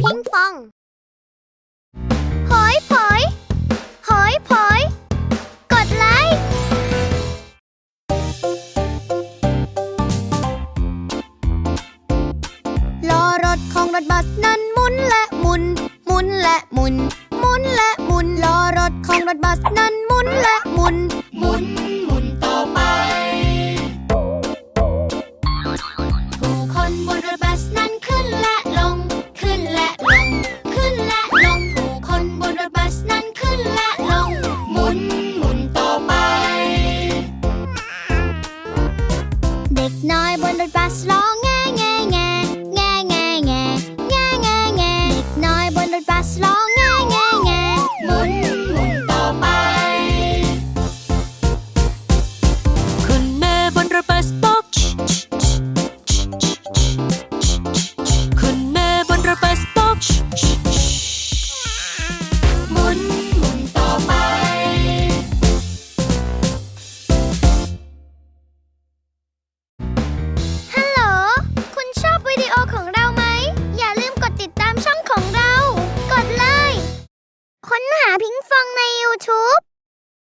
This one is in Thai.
พิงฟอง หอยผอย หอยผอย กดไลค์ ล้อรถของรถบัสนั้นหมุนและหมุน หมุนและหมุน หมุนและหมุน ล้อรถของรถบัสนั้นหมุนและหมุน เด็กน้อยบนรถบัสร้องแงแงแง 文海平方。